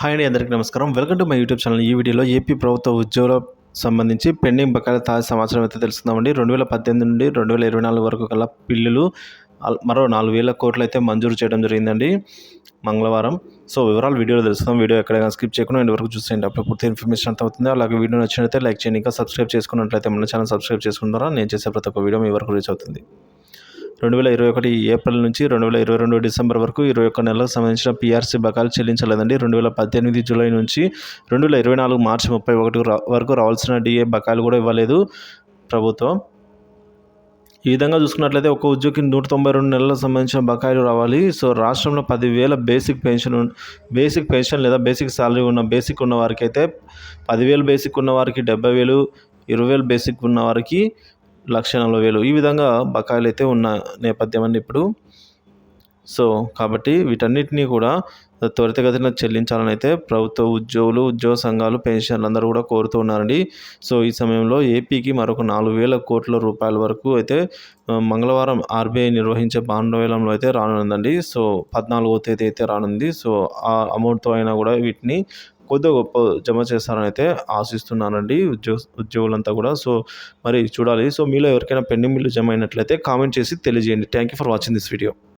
Hi అండి అందరికీ నమస్కారం. Welcome to my YouTube channel. ఈ వీడియోలో ఏపీ ప్రభుత్వ ఉద్యోగుల సంబంధించి పెండింగ్ బకాయిల తాజా సమాచారం అయితే తెలుసుకుందామండి. రెండు వేల పద్దెనిమిది నుండి రెండు వేల ఇరవై నాలుగు వరకు గల బిల్లులు మరో నాలుగు వేల కోట్లు అయితే మంజూరు చేయడం జరిగిందండి మంగళవారం. సో వివరాలు వీడియోలో తెలుసుకుందాం. వీడియో ఎక్కడైనా స్కిప్ చేయకుండా ఇంటి వరకు చూసేయండి. అప్పుడు పూర్తి ఇన్ఫర్మేషన్ అంతా అవుతుంది. అలాగే వీడియో నచ్చినట్లయితే లైక్ చేయండి. ఇంకా సబ్స్క్రైబ్ చేసుకున్నట్లయితే మన ఛానల్ సబ్స్క్రైబ్ చేసుకుంటారా? నేను చేసే ప్రతి ఒక్క వీడియో మీ వరకు రీచ్ అవుతుంది. రెండు వేల ఇరవై ఒకటి ఏప్రిల్ నుంచి రెండు వేల ఇరవై రెండు డిసెంబర్ వరకు ఇరవై ఒక్క నెలలకు సంబంధించిన పీఆర్సీ బకాయిలు చెల్లించలేదండి. రెండు వేల పద్దెనిమిది జూలై నుంచి రెండు వేల ఇరవై నాలుగు మార్చి ముప్పై ఒకటి వరకు రావాల్సిన డిఏ బకాయిలు కూడా ఇవ్వలేదు ప్రభుత్వం. ఈ విధంగా చూసుకున్నట్లయితే ఒక ఉద్యోగికి నూట తొంభై రెండు నెలలకు సంబంధించిన బకాయిలు రావాలి. సో రాష్ట్రంలో పదివేల బేసిక్ పెన్షన్ బేసిక్ పెన్షన్ లేదా బేసిక్ శాలరీ ఉన్న బేసిక్ ఉన్న వారికి అయితే పదివేలు బేసిక్ ఉన్న వారికి డెబ్బై వేలు ఇరవై వేలు బేసిక్ ఉన్న వారికి లక్ష నలభై వేలు. ఈ విధంగా బకాయిలు అయితే ఉన్న నేపథ్యం అండి ఇప్పుడు. సో కాబట్టి వీటన్నిటినీ కూడా త్వరితగతిన చెల్లించాలని అయితే ప్రభుత్వ ఉద్యోగులు ఉద్యోగ సంఘాలు పెన్షన్లు అందరూ కూడా కోరుతూ ఉన్నారండి. సో ఈ సమయంలో ఏపీకి మరొక నాలుగు వేల కోట్ల రూపాయల వరకు అయితే మంగళవారం ఆర్బీఐ నిర్వహించే బాండవేలంలో అయితే రానుందండి. సో పద్నాలుగో తేదీ అయితే రానుంది. సో ఆ అమౌంట్తో అయినా కూడా వీటిని కొద్దిగా గొప్ప జమ చేస్తారని అయితే ఆశిస్తున్నానండి. ఉద్యోగ ఉద్యోగులంతా కూడా. సో మరి చూడాలి. సో మీలో ఎవరికైనా పెండింగ్ బిల్లు జమ అయినట్లయితే కామెంట్ చేసి తెలియజేయండి. Thank you for watching this video